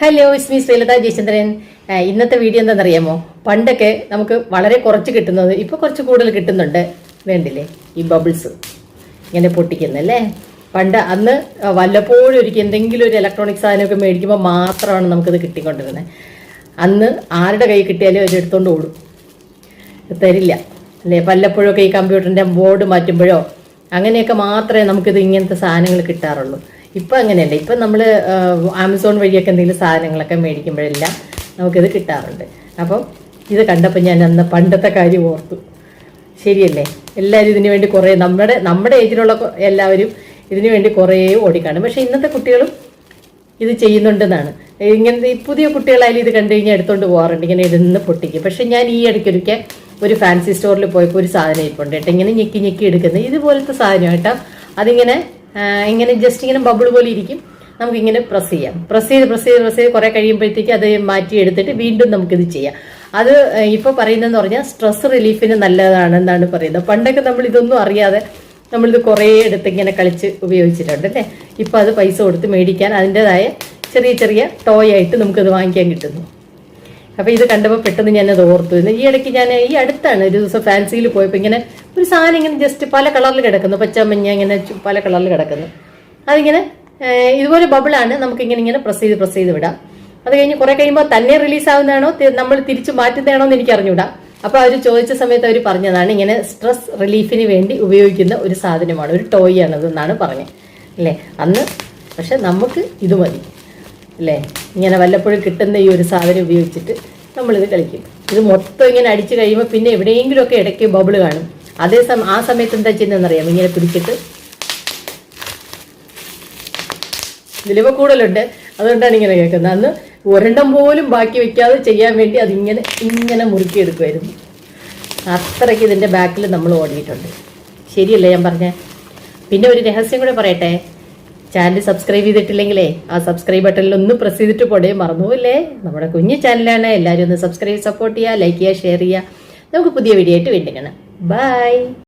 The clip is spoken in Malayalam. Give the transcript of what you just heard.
ഹലോ ഇസ്മി ശ്രീലത ജയചന്ദ്രൻ. ഇന്നത്തെ വീഡിയോ എന്താണെന്നറിയാമോ? പണ്ടൊക്കെ നമുക്ക് വളരെ കുറച്ച് കിട്ടുന്നത് ഇപ്പൊ കുറച്ച് കൂടുതൽ കിട്ടുന്നുണ്ട്. വേണ്ടില്ലേ? ഈ ബബിൾസ് ഇങ്ങനെ പൊട്ടിക്കുന്നല്ലേ പണ്ട് അന്ന് വല്ലപ്പോഴും ഒരിക്കൽ എന്തെങ്കിലും ഒരു ഇലക്ട്രോണിക് സാധനമൊക്കെ മേടിക്കുമ്പോൾ മാത്രമാണ് നമുക്കിത് കിട്ടിക്കൊണ്ടിരുന്നത്. അന്ന് ആരുടെ കൈ കിട്ടിയാലും അവർ എടുത്തോണ്ട് ഓടും. തരില്ല അല്ലേ? വല്ലപ്പോഴൊക്കെ ഈ കമ്പ്യൂട്ടറിന്റെ ബോർഡ് മാറ്റുമ്പോഴോ അങ്ങനെയൊക്കെ മാത്രമേ നമുക്കിത് ഇങ്ങനത്തെ സാധനങ്ങൾ കിട്ടാറുള്ളൂ. ഇപ്പം അങ്ങനെയല്ല. ഇപ്പം നമ്മൾ ആമസോൺ വഴിയൊക്കെ എന്തെങ്കിലും സാധനങ്ങളൊക്കെ മേടിക്കുമ്പോഴെല്ലാം നമുക്കിത് കിട്ടാറുണ്ട്. അപ്പം ഇത് കണ്ടപ്പോൾ ഞാൻ അന്ന് പണ്ടത്തെ കാര്യം ഓർത്തു. ശരിയല്ലേ? എല്ലാവരും ഇതിനു വേണ്ടി കുറേ നമ്മുടെ നമ്മുടെ ഏജിലുള്ള എല്ലാവരും ഇതിനു വേണ്ടി കുറേ ഓടിക്കാണും. പക്ഷേ ഇന്നത്തെ കുട്ടികളും ഇത് ചെയ്യുന്നുണ്ടെന്നാണ്. ഇങ്ങനത്തെ പുതിയ കുട്ടികളായാലും ഇത് കണ്ടു കഴിഞ്ഞാൽ എടുത്തോണ്ട് പോകാറുണ്ട് ഇങ്ങനെ ഇതിന്ന് പൊട്ടിക്കും. പക്ഷെ ഞാൻ ഈ ഇടയ്ക്കൊരിക്കൽ ഒരു ഫാൻസി സ്റ്റോറിൽ പോയപ്പോൾ ഒരു സാധനം ഇരിപ്പുണ്ട് കേട്ടോ. ഇങ്ങനെ ഞെക്കി ഞെക്കി എടുക്കുന്നത്. ഇതുപോലത്തെ സാധനം കേട്ടോ അതിങ്ങനെ ഇങ്ങനെ ജസ്റ്റ് ഇങ്ങനെ ബബിൾ പോലെ ഇരിക്കും. നമുക്ക് ഇങ്ങനെ പ്രസ് ചെയ്യാം. പ്രസ് ചെയ്ത് പ്രസ് ചെയ്ത് പ്രസ് ചെയ്ത് കുറേ കഴിയുമ്പോഴത്തേക്ക് അത് മാറ്റി എടുത്തിട്ട് വീണ്ടും നമുക്കിത് ചെയ്യാം. അത് ഇപ്പോൾ പറയുന്നതെന്ന് പറഞ്ഞാൽ സ്ട്രെസ് റിലീഫിന് നല്ലതാണ് എന്നാണ് പറയുന്നത്. പണ്ടൊക്കെ നമ്മൾ ഇതൊന്നും അറിയാതെ നമ്മളിത് കുറേ എടുത്ത് ഇങ്ങനെ കളിച്ച് ഉപയോഗിച്ചിട്ടുണ്ട് അല്ലേ? ഇപ്പോൾ അത് പൈസ കൊടുത്ത് മേടിക്കാൻ അതിന്റെതായ ചെറിയ ചെറിയ ടോയ് ആയിട്ട് നമുക്കത് വാങ്ങിക്കാൻ കിട്ടുന്നു. അപ്പോൾ ഇത് കണ്ടപ്പോൾ പെട്ടെന്ന് ഞാനത് ഓർത്തു. ഈ ഇടയ്ക്ക് ഞാൻ ഈ അടുത്താണ് ഒരു ദിവസം ഫാൻസിയിൽ പോയപ്പോൾ ഇങ്ങനെ ഒരു സാധനം ഇങ്ങനെ ജസ്റ്റ് പല കളറിൽ കിടക്കുന്നു. പച്ച മഞ്ഞ ഇങ്ങനെ പല കളറിൽ കിടക്കുന്നു. അതിങ്ങനെ ഇതുപോലെ ബബിളാണ് നമുക്ക് ഇങ്ങനെ ഇങ്ങനെ പ്രസ് ചെയ്ത് പ്രസ് ചെയ്ത് വിടാം. അത് കഴിഞ്ഞ് കുറെ കഴിയുമ്പോൾ തന്നെ റിലീസ് ആവുന്നതാണോ? നമ്മൾ തിരിച്ചു മാറ്റുന്നതാണോ എന്ന് എനിക്ക് അറിഞ്ഞൂടാ അപ്പോൾ അവർ ചോദിച്ച സമയത്ത് അവർ പറഞ്ഞതാണ് ഇങ്ങനെ സ്ട്രെസ് റിലീഫിന് വേണ്ടി ഉപയോഗിക്കുന്ന ഒരു സാധനമാണ്. ഒരു ടോയ് ആണത് എന്നാണ് പറഞ്ഞത് അല്ലേ? അന്ന് പക്ഷെ നമുക്ക് ഇത് മതി. അല്ലേ? ഇങ്ങനെ വല്ലപ്പോഴും കിട്ടുന്ന ഈ ഒരു സാധനം ഉപയോഗിച്ചിട്ട് നമ്മളിത് കളിക്കും. ഇത് മൊത്തം ഇങ്ങനെ അടിച്ച് കഴിയുമ്പോൾ പിന്നെ എവിടെയെങ്കിലുമൊക്കെ ഇടയ്ക്ക് ബബിൾ കാണും. അതേ സമയം ആ സമയത്ത് എന്താ ചെയ്യുന്നതെന്നറിയാം ഇങ്ങനെ പിടിച്ചിട്ട്. ഇതിലിപ്പോൾ കൂടുതലുണ്ട്. അതുകൊണ്ടാണ് ഇങ്ങനെ കേൾക്കുന്നത്. അന്ന് ഒരെണ്ണം പോലും ബാക്കി വെക്കാതെ ചെയ്യാൻ വേണ്ടി അതിങ്ങനെ ഇങ്ങനെ മുറുക്കിയെടുക്കുമായിരുന്നു അത്രയ്ക്ക് ഇതിന്റെ ബാക്കിൽ നമ്മൾ ഓടിയിട്ടുണ്ട്. ശരിയല്ലേ ഞാൻ പറഞ്ഞേ? പിന്നെ ഒരു രഹസ്യം കൂടെ പറയട്ടെ? ചാനൽ സബ്സ്ക്രൈബ് ചെയ്തിട്ടില്ലെങ്കിലേ ആ സബ്സ്ക്രൈബ് ബട്ടണിൽ ഒന്ന് പ്രസ് ചെയ്തിട്ട് പോടേ മറന്നുപോയില്ലേ നമ്മുടെ കുഞ്ഞു ചാനലാണ് എല്ലാവരും ഒന്ന് സബ്സ്ക്രൈബ് സപ്പോർട്ട് ചെയ്യുക ലൈക്ക് ചെയ്യുക ഷെയർ ചെയ്യുക നമുക്ക് പുതിയ വീഡിയോ ആയിട്ട് വീണ്ടും കാണാം. ബൈ